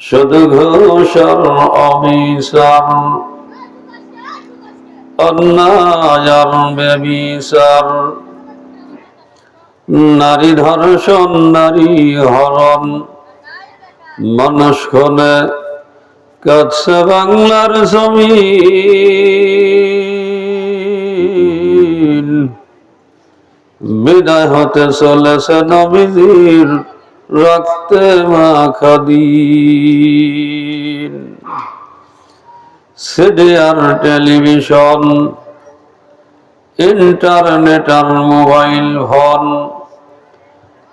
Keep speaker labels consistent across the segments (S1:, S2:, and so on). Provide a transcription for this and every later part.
S1: শুধু ঘোষর অবিচার অন্যায়ার বেবিচার। নারী ধর্ষণ, নারী হরণ মানুষ খনে কাছে বাংলার জমিন বিদায় হতে চলেছে নবীজির রক্তে মাখা দিন। সিডি আর টেলিভিশন, ইন্টারনেট আর মোবাইল ফোন,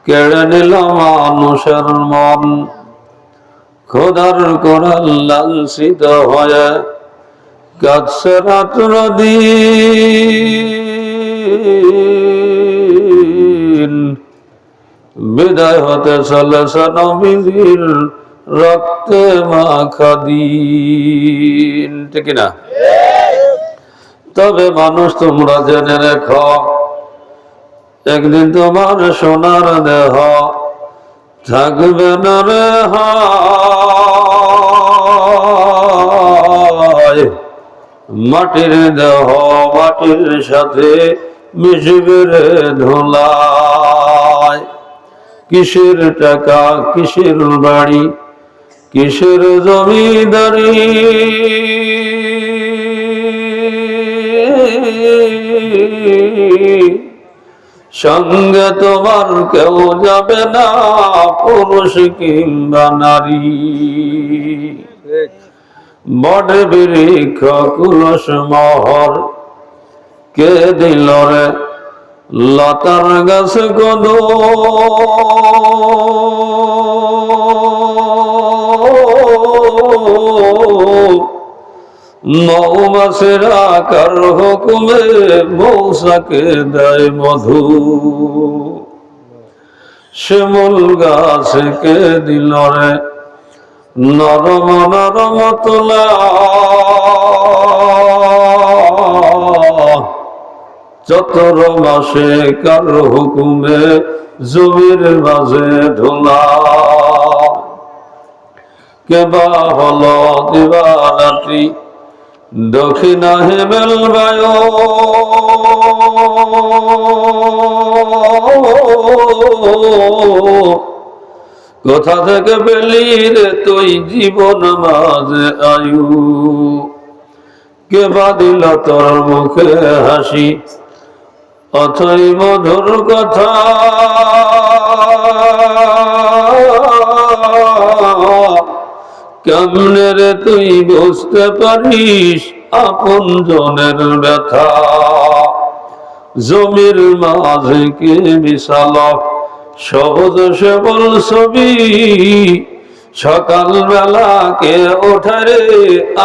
S1: কেড়ে নিল মানুষের মন। খোদার কোরআন লাঞ্ছিত হয়ে কাছে রাত্র দিন। বিদায় হতে চলেছে নবীজির রক্তে মাখা দিন। ঠিক না তবে মানুষ তোমরা জেনে রেখ, একদিন তোমার সোনার দেহ থাকবে না রে। মাটির দেহ, মাটির সাথে মিশবে রে ধোলায় কিসের টাকা, কিসের বাড়ি, কিসের জমিদারি? সঙ্গে তোমার কেউ যাবে না, পুরুষ কিংবা নারী। বড় বৃক্ষ, কুলস মহর, কে দিল রে? লতার গাছ গদ মৌমাছের আকার হুকুমে মৌসাকে দেয় মধু। শিমুল গাছকে দিল রে? নরম নরম তোলা। চতর মাসে কার হুকুমে জমির মাঝে ধুলা। কেবা হল দিবারাত্রি, দক্ষিণা হেমেল বায়ু কোথা থেকে পেলি রে তুই জীবন মাঝে আয়ু? কে বাদিল তোর মুখে হাসি অথই মধুর কথা। কেমনে রে তুই বুঝতে পারিস আপন জনের ব্যথা? জমির মাঝে কে বিশাল সহজ সেবল ছবি? সকালবেলা কে ওঠারে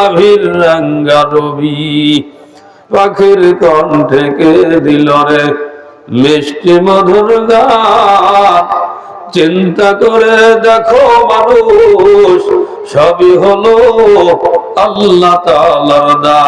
S1: আভির রাঙ্গা রবি পাখির কন কে দিল রে? মিষ্টি মধুর চিন্তা করে দেখো মানুষ, সবই হলো আল্লাহ তালার দা।